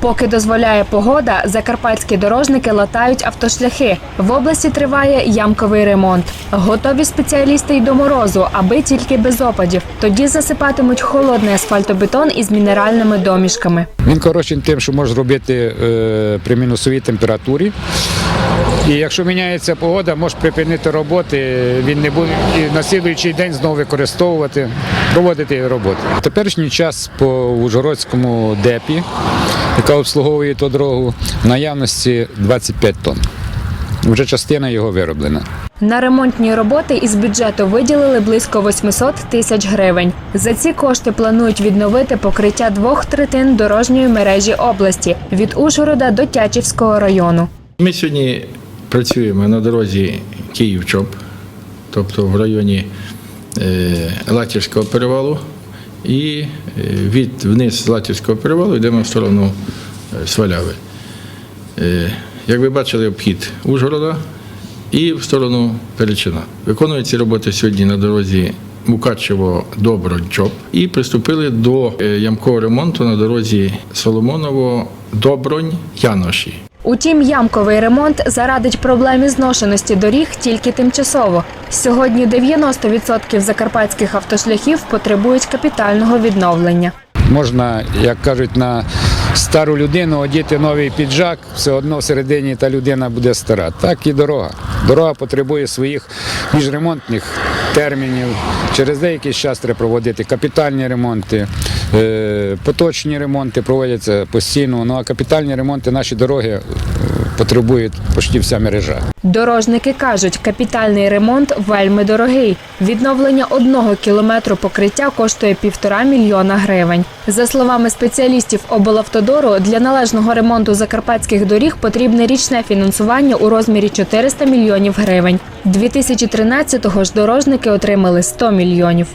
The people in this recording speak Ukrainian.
Поки дозволяє погода, закарпатські дорожники латають автошляхи. В області триває ямковий ремонт. Готові спеціалісти й до морозу, аби тільки без опадів. Тоді засипатимуть холодний асфальтобетон із мінеральними домішками. Він коротший тим, що може зробити е, при мінусовій температурі. І якщо міняється погода, може припинити роботи, він не буде і на слідуючий день знову використовувати, проводити роботи. Теперішній час по Ужгородському депі, яка обслуговує ту дорогу, в наявності 25 тонн. Вже частина його вироблена. На ремонтні роботи із бюджету виділили близько 800 тисяч гривень. За ці кошти планують відновити покриття двох третин дорожньої мережі області від Ужгорода до Тячівського району. Ми сьогодні працюємо на дорозі Київ-Чоп, тобто в районі е, Латівського перевалу. І е, від вниз Латівського перевалу йдемо в сторону е, Сваляви. Е, Як ви бачили, обхід Ужгорода і в сторону Перечина. Виконують ці роботи сьогодні на дорозі Мукачево добронь чоп і приступили до ямкового ремонту на дорозі Соломоново добронь Яноші. Утім, ямковий ремонт зарадить проблемі зношеності доріг тільки тимчасово. Сьогодні 90% закарпатських автошляхів потребують капітального відновлення. Можна, як кажуть, на стару людину одіти новий піджак, все одно всередині та людина буде стара. Так і дорога. Дорога потребує своїх міжремонтних термінів. Через деякий час треба проводити капітальні ремонти, е, поточні ремонти проводяться постійно. Ну а капітальні ремонти наші дороги е, потребують почти вся мережа. Дорожники кажуть, капітальний ремонт вельми дорогий. Відновлення одного кілометру покриття коштує півтора мільйона гривень. За словами спеціалістів облавтодору, для належного ремонту закарпатських доріг потрібне річне фінансування у розмірі 400 мільйонів гривень. 2013-го ж дорожники отримали 100 мільйонів.